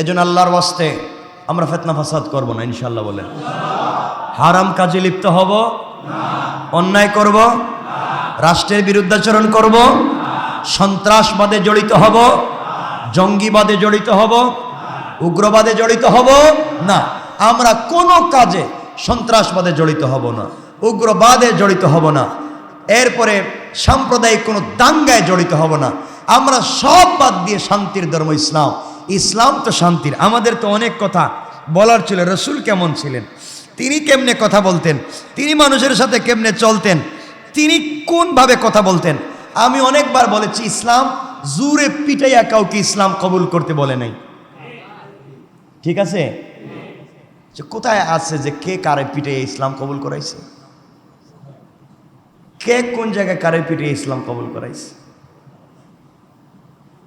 এজন্য আল্লাহর ওয়াস্তে আমরা ফেতনা ফাসাদ করব না ইনশাল্লাহ বলেন। হারাম কাজে লিপ্ত হব? অন্যায় করব? রাষ্ট্রের বিরুদ্ধাচরণ করব? সন্ত্রাসবাদে জড়িত হব? জঙ্গিবাদে জড়িত হব? উগ্রবাদে জড়িত হব? না, আমরা কোনো কাজে সন্ত্রাসবাদে জড়িত হব না, উগ্রবাদে জড়িত হব না, এরপরে সাম্প্রদায়িক কোনো দাঙ্গায় জড়িত হব না। আমরা সব বাদ দিয়ে শান্তির ধর্ম ইসলাম। ইসলাম তো শান্তির। আমাদের তো অনেক কথা বলার ছিল, রসুল কেমন ছিলেন? তিনি কেমনে কথা বলতেন? তিনি মানুষের সাথে কেমনে চলতেন? তিনি কোনভাবে কথা বলতেন? আমি অনেকবার বলেছি, ইসলাম জুরে পিটাইয়া কাউকে ইসলাম কবুল করতে বলে নাই। ঠিক আছে? যে কোথায় আছে যে কে কারে পিটাইয়া ইসলাম কবুল করাইছে? কে কোন জায়গায় কারে পিটিয়ে ইসলাম কবুল করাইছে?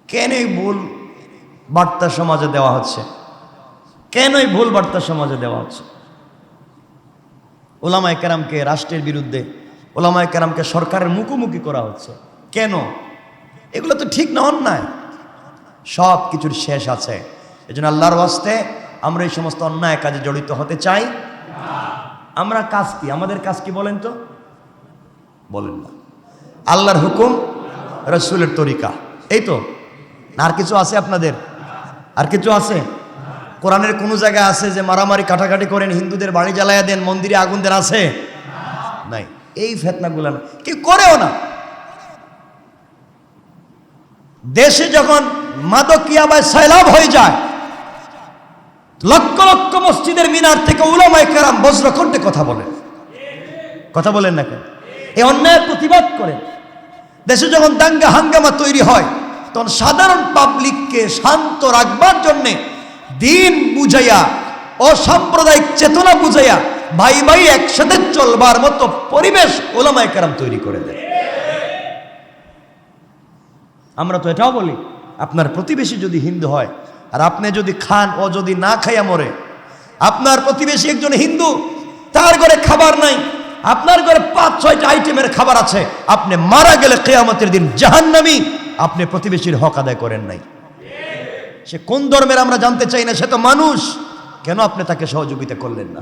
কেন ভুল বার্তা সমাজে দেওয়া হচ্ছে। কেনই ভুল বার্তা সমাজে দেওয়া হচ্ছে? ওলামায় কেরামকে রাষ্ট্রের বিরুদ্ধে, ওলামায় কেরামকে সরকারের মুখোমুখি করা হচ্ছে। কেন? এগুলো তো ঠিক না, অন্যায়। সব কিছুর শেষ আছে। এই জন্য আল্লাহর ওয়াস্তে আমরা এই সমস্ত অন্যায় কাজে জড়িত হতে চাই। আমরা কাজ কি? আমাদের কাজ কি বলেন তো? বলেন না। আল্লাহর হুকুম, রসুলের তরিকা। এই তো? আর কিছু আছে আপনাদের? আর কিছু আছে? কোরআনের কোনো জায়গায় আছে যে মারামারি কাটাকাটি করেন, হিন্দুদের বাড়ি জ্বালায়া দেন, মন্দিরে আগুন দেন আছে? নাই। এই ফেতনাগুলো না। কি করেও না। দেশে যখন মাদকিয়া বা সৈলাভ হয়ে যায়, লক্ষ লক্ষ মসজিদের মিনার থেকে উলামায় কেরাম বজ্রকণ্ঠে কথা বলেন। কথা বলেন না কেন? এই অন্যায়ের প্রতিবাদ করেন। দেশে যখন দাঙ্গা হাঙ্গামা তৈরি হয় তখন সাধারণ পাবলিককে শান্ত রাখবার জন্যে দিন বুঝাইয়া, অসাম্প্রদায়িক চেতনা বুঝাইয়া, ভাই ভাই একসাথে চলবার মতো পরিবেশ ওলামায় কেরাম তৈরি করে দেয় আমরা তো এটাও বলি, আপনার প্রতিবেশী যদি হিন্দু হয়, আর আপনি যদি খান, ও যদি না খাইয়া মরে, আপনার প্রতিবেশী একজন হিন্দু, তার ঘরে খাবার নাই আপনার ঘরে পাঁচ, ছয়টা আইটেমের খাবার আছে। আপনি মারা গেলে কেয়ামতের দিন জাহান্নামি। আপনি প্রতিবেশীর হক আদায় করেন নাই। সে কোন ধর্মের আমরা জানতে চাই না, সে তো মানুষ। কেন আপনি তাকে সহযোগিতা করলেন না?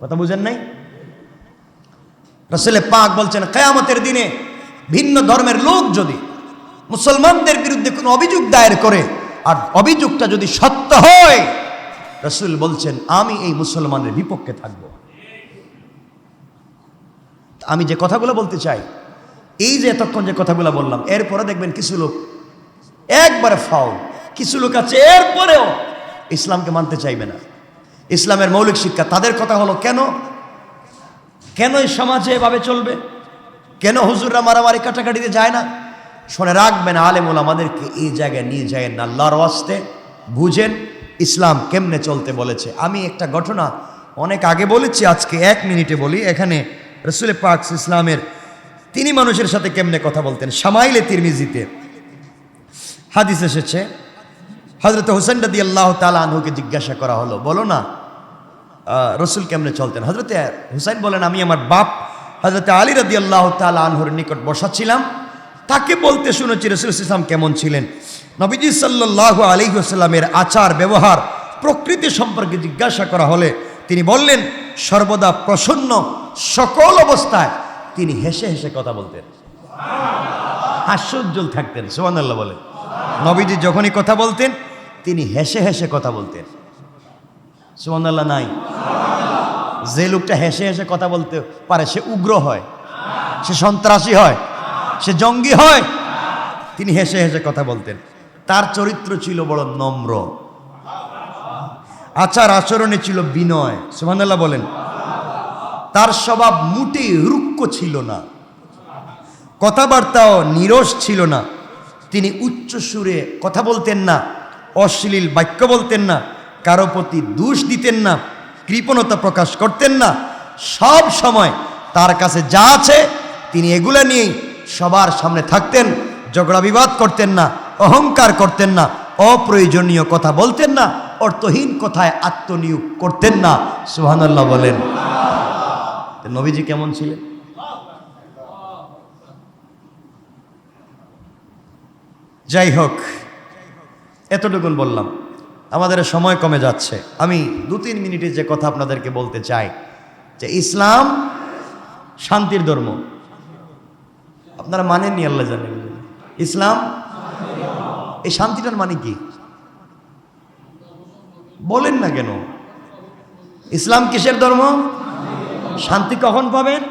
কথা বুঝেন নাই? রসলে পাক বলছেন, কেয়ামতের দিনে ভিন্ন ধর্মের লোক যদি মুসলমানদের বিরুদ্ধে কোনো অভিযোগ দায়ের করে, আর অভিযোগটা যদি সত্য হয়, রসুল বলছেন, আমি এই মুসলমানের বিপক্ষে থাকব। আমি যে কথাগুলো বলতে চাই, এই যে এতক্ষণ যে কথাগুলো বললাম, এরপরে দেখবেন কিছু লোক একবারে ফাউল, কিছু লোক আছে এরপরেও ইসলামকে মানতে চাইবে না। ইসলামের মৌলিক শিক্ষা তাদের কথা হলো কেন? কেন এই সমাজে এভাবে চলবে? কেন হুজুররা মারামারি কাটাকাটিতে যায় না? শুনে রাখবেন আলেমুল আমাদেরকে, এই জায়গায় নিয়ে যায় না, আল্লাহর ওয়াস্তে বুঝেন ইসলাম কেমনে চলতে বলেছে। আমি একটা ঘটনা অনেক আগে বলেছি, আজকে এক মিনিটে বলি, এখানে রসুল পাক ইসলামের তিনি মানুষের সাথে কেমনে কথা বলতেন? সামাইলে তিরমিজিতে হাদিস এসেছে। হজরত হোসেন রদি আল্লাহ তালা জিজ্ঞাসা করা হলো, বলো না রসুল কেমনে চলতেন? হজরতে হুসাইন বলেন, আমি আমার বাপ হজরত আলী রদি আল্লাহ তালা আনহুর নিকট বসাচ্ছিলাম তাকে বলতে শুনেছি রসুল ইসলাম কেমন ছিলেন? নবীজি সাল্লাহ আলী সাল্লামের আচার, ব্যবহার, প্রকৃতি সম্পর্কে জিজ্ঞাসা করা হলে তিনি বললেন, সর্বদা প্রসন্ন সকল অবস্থায় তিনি হেসে হেসে কথা বলতেন। হাস্যোজ্জ্বল থাকতেন সোহান আল্লাহ বলে। নবীজি যখনই কথা বলতেন, তিনি হেসে হেসে কথা বলতেন। সোহান আল্লাহ নাই। যে লোকটা হেসে হেসে কথা বলতে পারে, সে উগ্র হয়, সে সন্ত্রাসী হয়, সে জঙ্গি হয়। তিনি হেসে হেসে কথা বলতেন। তার চরিত্র ছিল বড় নম্র। আচার আচরণে ছিল বিনয়, সুবহানাল্লাহ বলেন। তার স্বভাব মোটেই রুক্ষ ছিল না। কথাবার্তাও নিরস ছিল না। তিনি উচ্চ সুরে কথা বলতেন না, অশ্লীল বাক্য বলতেন না, কারও প্রতি দোষ দিতেন না, কৃপণতা প্রকাশ করতেন না। সব সময় তার কাছে যা আছে তিনি এগুলা নিয়েই সবার সামনে থাকতেন, ঝগড়া বিবাদ করতেন না, অহংকার করতেন না, অপ্রয়োজনীয় কথা বলতেন না, অর্থহীন কথায় আত্মনিয়োগ করতেন না। সুহানাল্লাহ বলেন। নবীজি কেমন ছিলেন? যাই হোক, এতটুকুন বললাম। আমাদের সময় কমে যাচ্ছে। আমি দু তিন মিনিটে যে কথা আপনাদেরকে বলতে চাই, যে ইসলাম শান্তির ধর্ম। আপনারা মানেননি আল্লাহ জানেন। ইসলাম, এই শান্তিটার মানে কি? বলেন না কেন? ইসলাম কিসের ধর্ম? শান্তি কখন পাবেন?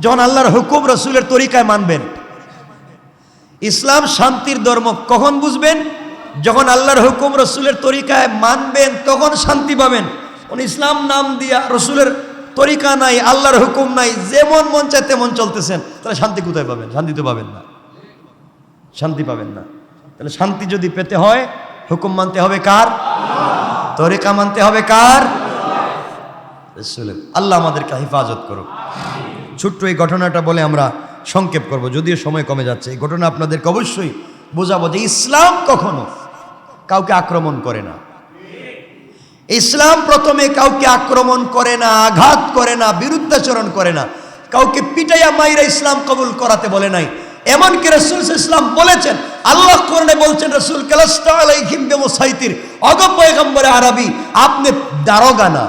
যখন আল্লাহর হুকুম রসুলের তরিকায় মানবেন। ইসলাম শান্তির ধর্ম কখন বুঝবেন? যখন আল্লাহর হুকুম রসুলের তরিকায় মানবেন, তখন শান্তি পাবেন। ইসলাম নাম দিয়া রসুলের তরিকা নাই, আল্লাহর হুকুম নাই, যেমন মন চায় তেমন চলতেছেন। তাহলে শান্তি কোথায় পাবেন? শান্তি তো পাবেন না। শান্তি পাবেন না। তাহলে শান্তি যদি পেতে হয়, হুকুম মানতে হবে কার? তরিকা মানতে হবে কার? রসুলের আল্লাহ আমাদেরকে হেফাজত করুক। ছোট্ট এই ঘটনাটা বলে আমরা সংক্ষেপ করব, যদিও সময় কমে যাচ্ছে। এই ঘটনা আপনাদেরকে অবশ্যই বোঝাবো যে ইসলাম কখনো কাউকে আক্রমণ করে না। ইসলাম প্রথমে কাউকে আক্রমণ করে না, আঘাত করে না, বিরুদ্ধাচরণ করে না। কাউকে পিটাইয়া মাইরা ইসলাম কবুল করাতে বলে নাই। এমনকি রসুল ইসলাম বলেছেন, আল্লাহ করণে বলছেন রসুল কালাস্তাইতির অগপয়গম্বরে আরবি, আপনি দারোগা না।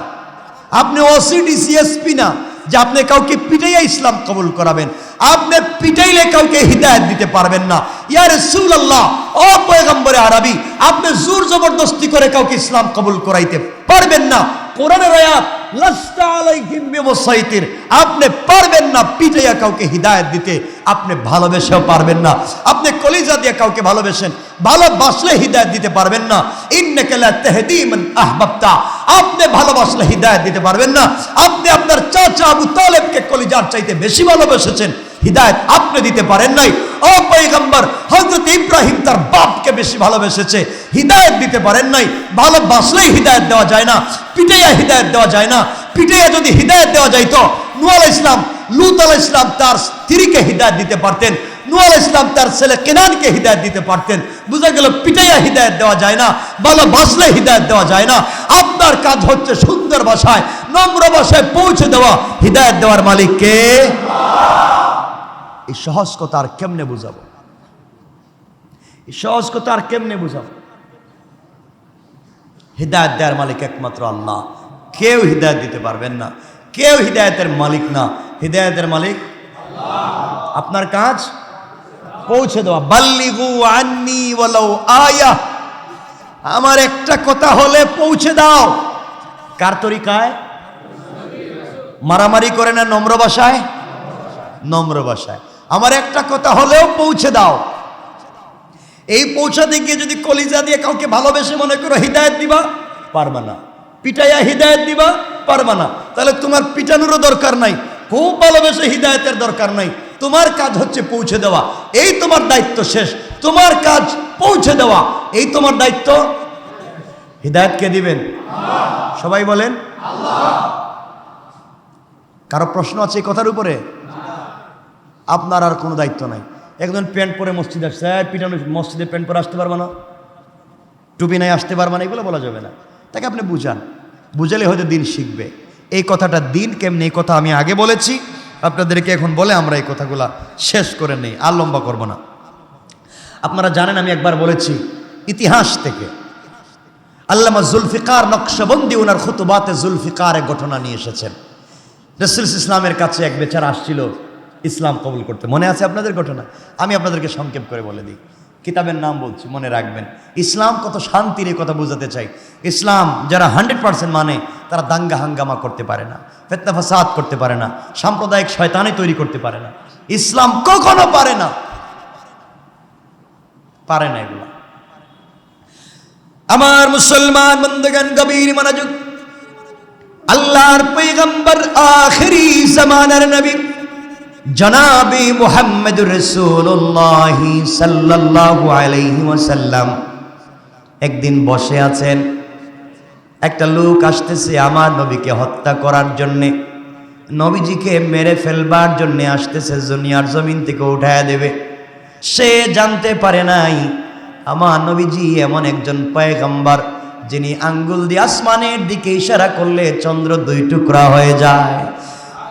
আপনি ওসিডি সিএসপি না, যে আপনি কাউকে পিটাইয়া ইসলাম কবুল করাবেন, আপনি পিটাইলে কাউকে হিদায়ত দিতে পারবেন না। ইয়ার রসুল আল্লাহ ও পয়গম্বরে আরবি, আপনি জোর জবরদস্তি করে কাউকে ইসলাম কবুল করাইতে পারবেন না। কোরআনের আয়াত, লাস্তা আলাইহিম বিমুসাইতির আপনি পারবেন না পিটাইয়া কাউকে হিদায়ত দিতে, আপনি ভালোবেসেও পারবেন না। আপনি কলিজা দিয়ে কাউকে ভালোবেসেন, ভালোবাসলে হিদায়ত দিতে পারবেন না। ইন্নাকা লা তাহদি মান আহবাবতা, আপনি ভালোবাসলে হিদায়ত দিতে পারবেন না। আপনি আপনার চাচা আবু তালেবকে কলিজার চাইতে বেশি ভালোবেসেছেন, হিদায়ত আপনি দিতে পারেন নাই। ও পৈগম্বর হজরত ইব্রাহিম তার বাপকে বেশি ভালোবেসেছে। হিদায়ত দিতে পারেন নাই, ভালোবাসলেই হিদায়ত দেওয়া যায় না, পিটাইয়া হিদায়ত দেওয়া যায় না। পিটাইয়া যদি হিদায়ত দেওয়া যাইতো নূ আলাইহিস ইসলাম লুত আলাইহিস ইসলাম তার স্ত্রীকে হিদায়ত দিতে পারতেন নূ ইসলাম তার ছেলে কেনানকে হিদায়ত দিতে পারতেন। বুঝা গেল, পিটাইয়া হিদায়ত দেওয়া যায় না ভালোবাসলে হিদায়ত দেওয়া যায় না। আপনার কাজ হচ্ছে সুন্দর ভাষায় নম্র ভাষায় পৌঁছে দেওয়া, হিদায়ত দেওয়ার মালিক কে? এই সহজ কথা আর কেমনে বুঝাবো? এই সহজ কথা আর কেমনে বুঝাবো? হৃদায়ত দেওয়ার মালিক একমাত্র আল্লাহ। কেউ হৃদায়ত দিতে পারবেন না। কেউ হৃদায়তের মালিক না। হৃদায়তের মালিক আপনার কাজ? পৌঁছে দেওয়া। বাল্লিগু আন্নি ওয়ালাউ আয়া। আমার একটা কথা হলে পৌঁছে দাও। কার তরিকায়? মারামারি করে না নম্র ভাষায়? নম্র ভাষায়। আমার একটা কথা হলেও পৌঁছে দাও। এই পৌঁছাতে গিয়ে যদি কলিজা দিয়ে কাউকে ভালোবেসে মনে করো হৃদায়ত দিবা পারবা না। পিটাইয়া হৃদায়ত দিবা পারবা না। তাহলে তোমার পিটানোরও দরকার নাই খুব ভালোবেসে হৃদায়তের দরকার নাই। তোমার কাজ হচ্ছে পৌঁছে দেওয়া। এই তোমার দায়িত্ব শেষ। তোমার কাজ পৌঁছে দেওয়া। এই তোমার দায়িত্ব? হৃদায়ত কে দিবেন? সবাই বলেন? কারও প্রশ্ন আছে এই কথার উপরে? আপনার আর কোনো দায়িত্ব নাই। একজন প্যান্ট পরে মসজিদে আসছে "এই, পিটানো মসজিদে প্যান্ট পরে আসতে পারবে না। টুপি নাই আসতে পারবে না এগুলো বলা যাবে না। তাকে আপনি বুঝান। বুঝালে হয়তো দিন শিখবে। এই কথাটা দিন কেমনি? এই কথা আমি আগে বলেছি। আপনাদেরকে এখন বলে আমরা এই কথাগুলা শেষ করে নেই আর লম্বা করব না। আপনারা জানেন আমি একবার বলেছি ইতিহাস থেকে আল্লামা জুলফিকার নকশবন্দি ওনার খুতুবাতে জুলফিকার এক ঘটনা নিয়ে এসেছেন। রসুল ইসলামের কাছে এক বেচার আসছিল ইসলাম কবুল করতে। মনে আছে আপনাদের ঘটনা? আমি আপনাদেরকে সংক্ষেপ করে বলে দিই। কিতাবের নাম বলছি, মনে রাখবেন। ইসলাম কত শান্তির কথা বোঝাতে চাই। ইসলাম যারা হান্ড্রেড পার্সেন্ট মানে তারা দাঙ্গা হাঙ্গামা করতে পারে না, ফেতনা ফাসাদ করতে পারে না, সাম্প্রদায়িক শয়তানি তৈরি করতে পারে না। ইসলাম কখনো পারে না। পারে না এগুলা। আমার মুসলমান বন্ধগান গভীর মনোযোগ। আল্লাহর পৈগম্বর আখেরি জামানার নবী। জনাবি মুহাম্মদ রসুল্লাহ সাল্লাল্লাহু আলাইহি ওয়াসাল্লাম। একদিন বসে আছেন, একটা লোক আসতেছে আমার নবীকে হত্যা করার জন্যে। নবীজিকে মেরে ফেলবার জন্যে আসতেছে, জুনিয়ার জমিন থেকে উঠায় দেবে। সে জানতে পারে নাই, আমার নবীজি এমন একজন পয়গম্বর যিনি আঙ্গুল দিয়ে আসমানের দিকে ইশারা করলে চন্দ্র দুই টুকরা হয়ে যায়।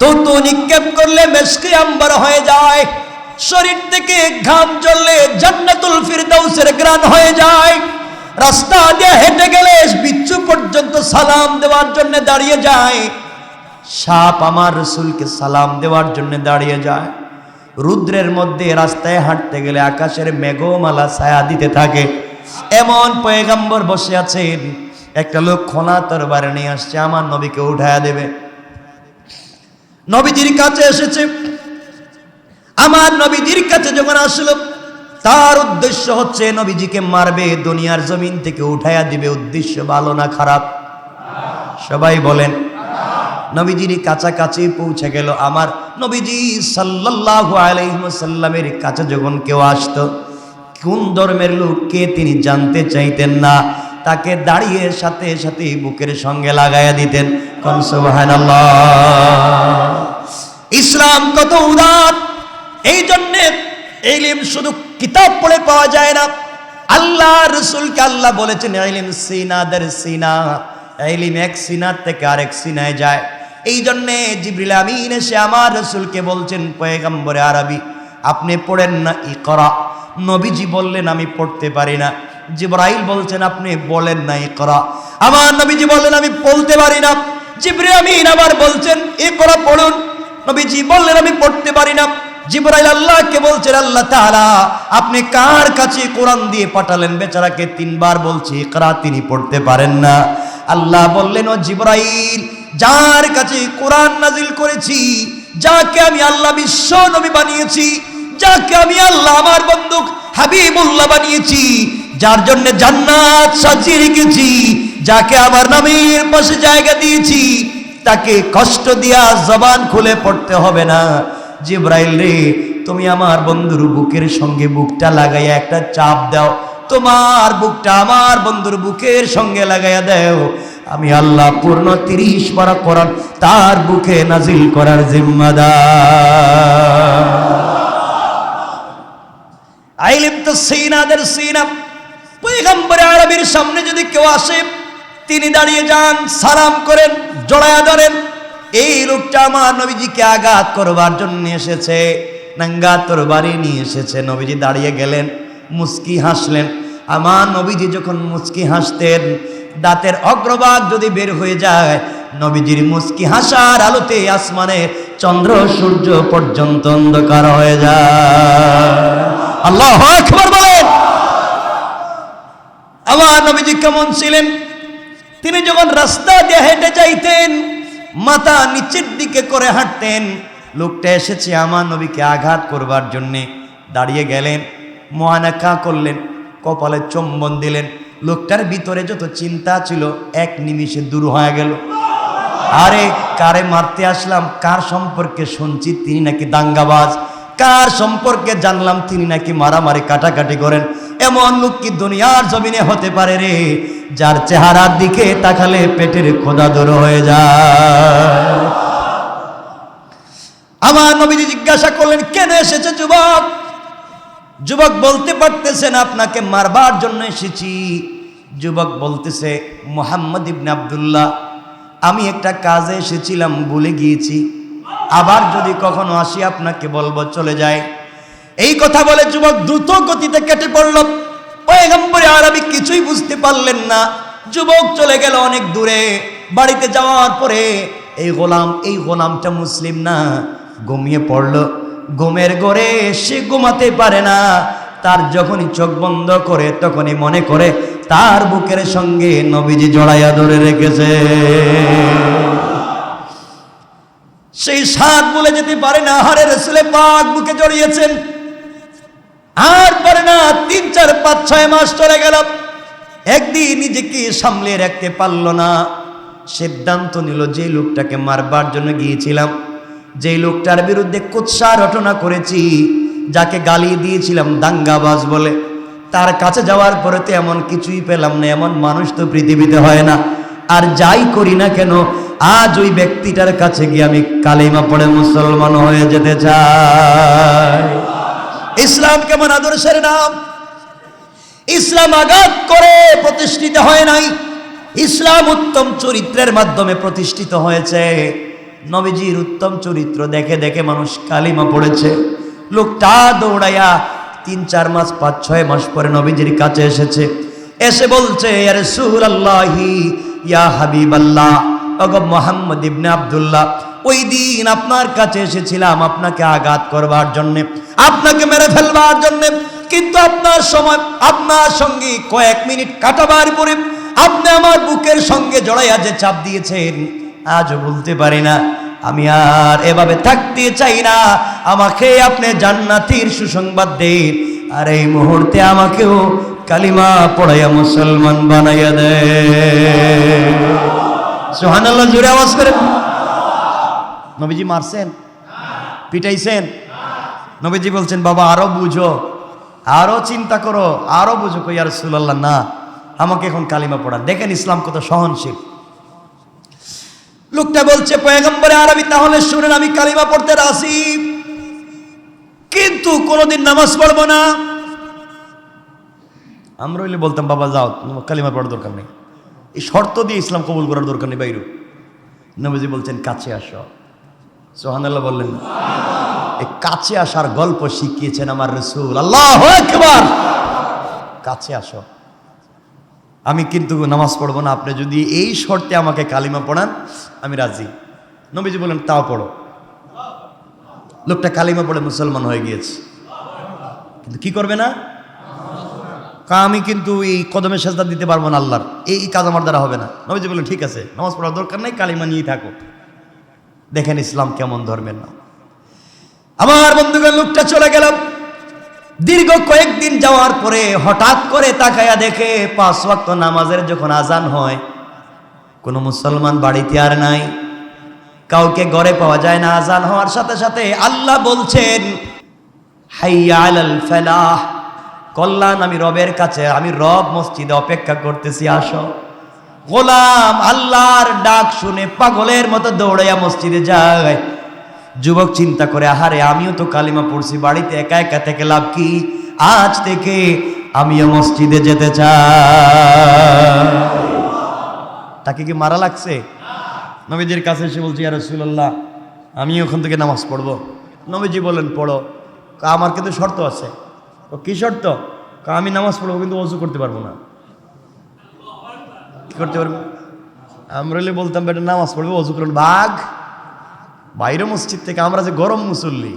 তো নিক্ষেপ করলে মেসকে আম্বার হয়ে যায়। শরীর থেকে ঘাম জ্বললে জান্নাতুল ফিরদাউসের গ্রান হয়ে যায়। রাস্তা দিয়ে হেঁটে গেলে বিচ্ছু পর্যন্ত সালাম দেওয়ার জন্য দাঁড়িয়ে যায়। সাপ আমার রসুলকে সালাম দেওয়ার জন্য দাঁড়িয়ে যায়। রুদ্রের মধ্যে রাস্তায় হাঁটতে গেলে আকাশের মেঘমালা ছায়া দিতে থাকে। এমন পয়গাম্বর বসে আছেন। একটা লোক খোলা তরবারে নিয়ে আসছে, আমার নবীকে উঠায়া দেবে। নবীজির কাছে এসেছে। আমার নবীজির কাছে যখন আসলো, তার উদ্দেশ্য হচ্ছে নবীজিকে মারবে, দুনিয়ার জমিন থেকে উঠায়া দিবে। উদ্দেশ্য ভালো না খারাপ? সবাই বলেন, নবীজির কাছাকাছি পৌঁছে গেল। আমার নবীজি সাল্লাল্লাহু আলাইহি ওয়াসাল্লামের কাছে যখন কেউ আসতো, কোন ধর্মের লোক কে তিনি জানতে চাইতেন না? তাকে দাঁড়িয়ে সাথে সাথে বুকের সঙ্গে লাগাইয়া দিতেন। ইসলাম কত উদার। এই জন্যে এলিম শুধু কিতাব পড়ে পাওয়া যায় না। আল্লাহ রসুলকে আল্লাহ বলেছেন, এলিম সিনাদের সিনা। এলিম এক সিনার থেকে আরেক সিনায় যায়। এই জন্যে জিবরিল আমিন এসে আমার রসুলকে বলছেন, পয়গম্বরে আরবি, আপনি পড়েন না ই করা নবীজি বললেন, আমি পড়তে পারি না। জিব্রাইল বলছেন, আপনি বলেন না ই করা আমার নবীজি বললেন আমি বলতে পারি না। জিবরিল আমিন আবার বলছেন এ করা পড়ুন। নবীজি বললেন, আমি পড়তে পারি না। জিবরাইল আল্লাহকে বলছেন, আল্লাহ তাআলা, আপনি কার কাছে কোরআন দিয়ে পাঠালেন? বেচারাকে তিনবার বলছি, ইকরা, তিনি পড়তে পারেন না। আল্লাহ বললেন, ও জিবরাইল, যার কাছে কোরআন নাজিল করেছি, যাকে আমি আল্লাহ বিশ্ব নবী বানিয়েছি যাকে আমি আল্লাহ, আমার বন্ধু হাবিবুল্লাহ বানিয়েছি, যার জন্য জান্নাত সাজিয়ে রেখেছি, যাকে আমার নামের পাশে জায়গা দিয়েছি, তাকে কষ্ট দিয়া জবান খুলে পড়তে হবে না। জিব্রাইল রে, তুমি আমার বন্ধুর বুকের সঙ্গে বুকটা লাগাইয়া একটা চাপ দাও। তোমার বুকটা আমার বন্ধুর বুকের সঙ্গে লাগাইয়া দাও। আমি আল্লাহ পূর্ণ তিরিশ পারা করার তার বুকে নাজিল করার জিম্মাদার। আইলিম তো সিনাদের সিনা। পৈগম্বরে আরবির সামনে যদি কেউ আসে, তিনি দাঁড়িয়ে যান, সালাম করেন, জড়ায়া ধরেন। এই লোকটা আমার নবীজিকে আঘাত করবার জন্য এসেছে, নাঙ্গা তরবারি নিয়ে এসেছে। নবীজি দাঁড়িয়ে গেলেন মুস্কি হাসলেন। আমার নবীজি যখন মুস্কি হাসতেন, দাঁতের অগ্রভাগ যদি বের হয়ে যায়, নবীজির মুস্কি হাসার আলোতে আসমানে চন্দ্র সূর্য পর্যন্ত অন্ধকার হয়ে যায়। আল্লাহ আকবার বলেন। আমার নবীজি কেমন ছিলেন? তিনি যখন রাস্তা দিয়ে হেঁটে যাইতেন, মাথা নিচের দিকে করে হাঁটতেন, লোকটা এসেছে আমার নবীকে আঘাত করবার জন্যে। দাঁড়িয়ে গেলেন, মহানাকা করলেন, কপালে চম্বন দিলেন। লোকটার ভিতরে যত চিন্তা ছিল, এক নিমিষে দূর হয়ে গেল। আরে, কারে মারতে আসলাম, কার সম্পর্কে শুনছি, তিনি নাকি দাঙ্গাবাজ। কার সম্পর্কে জানলাম তিনি নাকি মারামারি কাটাকাটি করেন? এমন লোক কি দুনিয়ার জমিনে হতে পারে রে? যার চেহারার দিকে তাকালে পেটের খোদা দূর হয়ে যায়। আমার নবীজি জিজ্ঞাসা করলেন, কেন এসেছে যুবক? যুবক বলতে পারতেছেন আপনাকে মারবার জন্য এসেছি। যুবক বলতেছে, মোহাম্মদ ইবনে আবদুল্লাহ, আমি একটা কাজে এসেছিলাম, ভুলে গিয়েছি। আবার যদি কখনো আসি, আপনাকে বলব, চলে যায় এই কথা বলে যুবক দ্রুত গতিতে কেটে পড়ল। পয়গম্বরে আরবি কিছুই বুঝতে পারলেন না। যুবক চলে গেল অনেক দূরে। বাড়িতে যাওয়ার পরে এই গোলাম, এই গোলামটা মুসলিম না, ঘুমিয়ে পড়ল। ঘুমের ঘরে সে ঘুমাতে পারে না। তার যখনই চোখ বন্ধ করে, তখনই মনে করে, তার বুকের সঙ্গে নবীজি জড়াইয়া ধরে রেখেছে। সেই সাত বলে যেতে পারে না। হারে রসুলে পাক বুকে জড়িয়েছেন। আর পারে না, তিন, চার, পাঁচ, ছয় মাস চলে গেল। একদিন নিজেকে সামলে রাখতে পারল না। সিদ্ধান্ত নিল যে লোকটাকে মারবার জন্য গিয়েছিলাম। যে লোকটার বিরুদ্ধে কুৎসা রটনা করেছি, যাকে গালি দিয়েছিলাম দাঙ্গাবাজ বলে। তার কাছে যাওয়ার পরে তো এমন কিছুই পেলাম না, এমন মানুষ তো পৃথিবীতে হয় না। আর যাই করি না কেন আজ ওই ব্যক্তিটার কাছে গিয়ে আমি কালিমা পড়ে মুসলমান হয়ে যেতে চাই। ইসলাম কেমন আদর্শের নাম? ইসলাম আঘাত করে প্রতিষ্ঠিত হয় নাই। ইসলাম উত্তম চরিত্রের মাধ্যমে প্রতিষ্ঠিত হয়েছে। নবীজির উত্তম চরিত্র দেখে দেখে মানুষ কালিমা পড়েছে। লোকটা দৌড়াইয়া তিন, চার মাস, পাঁচ, ছয় মাস পরে নবীজির কাছে এসেছে। এসে বলছে আরে সুর আল্লাহি ইয়া হাবিব আল্লাহ অগব মোহাম্মদ ইবনে আব্দুল্লাহ, ওই দিন আপনার কাছে এসেছিলাম আপনাকে আঘাত করবার জন্যে, আপনাকে মেরে ফেলবার জন্যে। কিন্তু আপনার সময়, আপনার সঙ্গে কয়েক মিনিট কাটাবার পরে আপনি আমার বুকের সঙ্গে জড়াইয়া যে চাপ দিয়েছেন, আজও বলতে পারি না। আমি আর এভাবে থাকতে চাই না। আমাকে আপনি জান্নাতির সুসংবাদ দেন। আর এই মুহূর্তে আমাকেও কালিমা পড়াইয়া মুসলমান বানাইয়া সুহানাল্লাহ জুড়ে আওয়াজ করে। নবীজি মারছেন, পিটাইছেন। নবীজি বলছেন, বাবা, আরও বুঝো, আরও চিন্তা করো, আরও বুঝো। কই আর সুলাল্লাহ না, আমাকে এখন কালিমা পড়া। দেখেন ইসলাম কত সহনশীল। লোকটা বলছে, পয়গম্বরে আরবি, তাহলে শুনেন, আমি কালিমা পড়তে রাসি কিন্তু কোনোদিন নামাজ পড়ব না। আমরা বলতাম, বাবা, যাও, কালিমা পড়ার দরকার নেই। এই শর্ত দিয়ে ইসলাম কবুল করার দরকার নেই বাইরু। নবীজি বলছেন, কাছে আসো। সোহানাল্লাহ বললেন এই কাছে আসার গল্প শিখিয়েছেন আমার রসুল। আল্লাহ কাছে আসো। আমি কিন্তু নামাজ পড়ব না। আপনি যদি এই শর্তে আমাকে কালিমা পড়ান, আমি রাজি। নবীজি বললেন, তাও পড়ো। লোকটা কালিমা পড়ে মুসলমান হয়ে গিয়েছে। কিন্তু কি করবে না? কা আমি কিন্তু এই কদমে সেজদা দিতে পারব না আল্লাহর। এই কাজ আমার দ্বারা হবে না। নবীজি বললেন, ঠিক আছে, নামাজ পড়ার দরকার নেই, কালিমা নিয়েই থাকো। দেখেন ইসলাম কেমন ধর্মের নাম। আমার বন্ধুগণ, লোকটা চলে গেল। দীর্ঘ কয়েকদিন যাওয়ার পরে হঠাৎ করে তাকায়া দেখে পাঁচ ওয়াক্ত নামাজের যখন আজান হয়, কোনো মুসলমান বাড়িতে আর নাই। কাউকে ঘরে পাওয়া যায় না আজান হওয়ার সাথে সাথে আল্লাহ বলছেন, হাইয়া আলাল ফালাহ। কল্যাণ আমি রবের কাছে, আমি রব মসজিদে অপেক্ষা করতেছি, আসো। গোলাম আল্লাহর ডাক শুনে পাগলের মতো দৌড়াইয়া মসজিদে যায়। যুবক চিন্তা করে, আহারে, আমিও তো কালিমা পড়ছি, বাড়িতে একা একা থেকে লাভ কি? আজ থেকে আমিও মসজিদে যেতে চাই। তাকে কি মারা লাগছে? নবীজির কাছে এসে বলছি আর রসুল্লাহ আমি ওখান থেকে নামাজ পড়ব। নবীজি বলেন পড়ো। আমার কিন্তু শর্ত আছে। ও কি শর্ত? আমি নামাজ পড়ব কিন্তু অজু করতে পারব না। কি করতে পারব? আমরা বলতাম, বেটা, নামাজ পড়বে, অজু করুন বাঘ, বাইরে মসজিদ থেকে আমরা যে গরম মুসল্লি।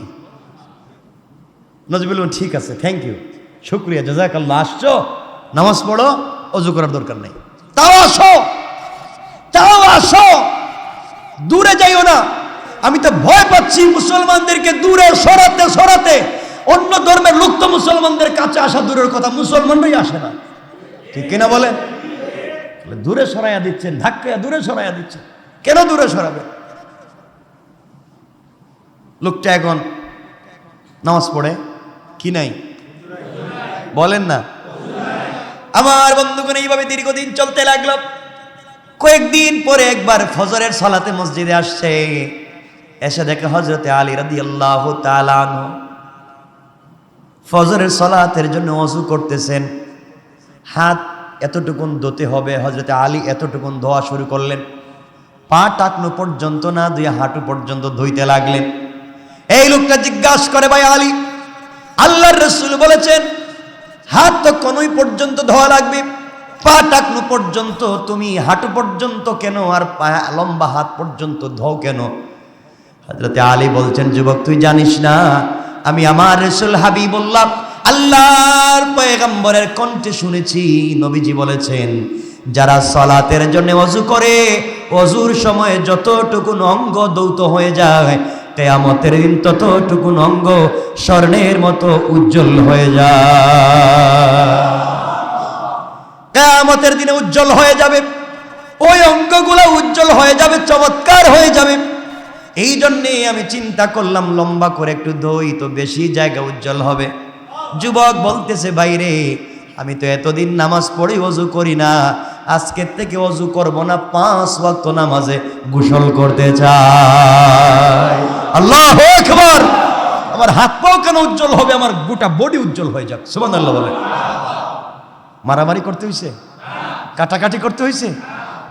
নজর বললাম ঠিক আছে থ্যাংক ইউ শুক্রিয়া, জাজাকাল্লাহ, আসছো? নামাজ পড়ো, অজু করার দরকার নেই। তাও আসো তাও আসো। দূরে যাইও না। আমি তো ভয় পাচ্ছি মুসলমানদেরকে দূরে সরাতে সরাতে। অন্য ধর্মের লোক তো মুসলমানদের কাছে আসা দূরের কথা মুসলমানরাই আসে না। ঠিক কিনা বলে, দূরে সরাইয়া দিচ্ছেন ধাক্কা দূরে সরাইয়া দিচ্ছেন। কেন দূরে সরাবে লোকটা এখন নামাজ পড়ে কি নাই? বলেন না। আমার বন্ধুগণ এইভাবে দীর্ঘদিন চলতে লাগল। কয়েকদিন পরে একবার ফজরের সলাতে মসজিদে আসছে। এসে দেখে হজরতে আলী রাদি আল্লাহ ফজরের সলাতের জন্য অজু করতেছেন। হাত এতটুকুন দোতে হবে হজরতে আলী এতটুকুন ধোয়া শুরু করলেন। পা টাকনো পর্যন্ত না দুই হাঁটু পর্যন্ত ধুইতে লাগলেন। এই লোকটা জিজ্ঞাসা করে, ভাই আলী, আল্লাহর রসুল বলেছেন, হাত তো কোনই পর্যন্ত ধোয়া লাগবে, পা টাকনো পর্যন্ত, তুমি হাঁটু পর্যন্ত কেন আর পা- লম্বা হাত পর্যন্ত ধো কেন? হজরতে আলী বলছেন, যুবক, তুই জানিস না আমি আমার রসুল হাবিবুল্লাহ, আল্লাহর পয়গম্বরের কণ্ঠে শুনেছি, নবীজি বলেছেন, যারা সলাতের জন্য অজু করে অজুর সময়ে যতটুকুন অঙ্গ দৌত হয়ে যায়, কেয়ামতের দিন ততটুকুন অঙ্গ স্বর্ণের মতো উজ্জ্বল হয়ে যায়। কেয়ামতের দিনে উজ্জ্বল হয়ে যাবে, ওই অঙ্গগুলো উজ্জ্বল হয়ে যাবে, চমৎকার হয়ে যাবে। এই জন্যে আমি চিন্তা করলাম, লম্বা করে একটু দই তো বেশি জায়গা উজ্জ্বল হবে। যুবক বলতেছে, বাইরে, আমি তো এতদিন নামাজ পড়ে, অজু করি না। আজকের থেকে অজু করব না, পাঁচ ওয়াক্ত নামাজে গোসল করতে চাই। আল্লাহ আকবার! আমার হাত পাও কেন উজ্জ্বল হবে? আমার গোটা বডি উজ্জ্বল হয়ে যাক। সুমান আল্লাহ বলে মারামারি করতে হয়েছে কাটাকাটি করতে হয়েছে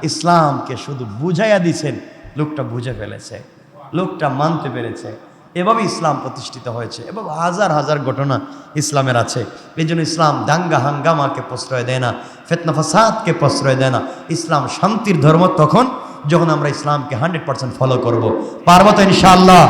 ইসলামকে শুধু বুঝাইয়া দিছেন, লোকটা বুঝে ফেলেছে। লোকটা মানতে পেরেছে। এভাবে ইসলাম প্রতিষ্ঠিত হয়েছে এবং হাজার হাজার ঘটনা ইসলামের আছে। এই জন্য ইসলাম দাঙ্গা হাঙ্গামাকে প্রশ্রয় দেয় না, ফেতনা ফাসাদকে প্রশ্রয় দেয় না। ইসলাম শান্তির ধর্ম তখন যখন আমরা ইসলামকে হান্ড্রেড পার্সেন্ট ফলো করব। পারব তো ইনশাআল্লাহ।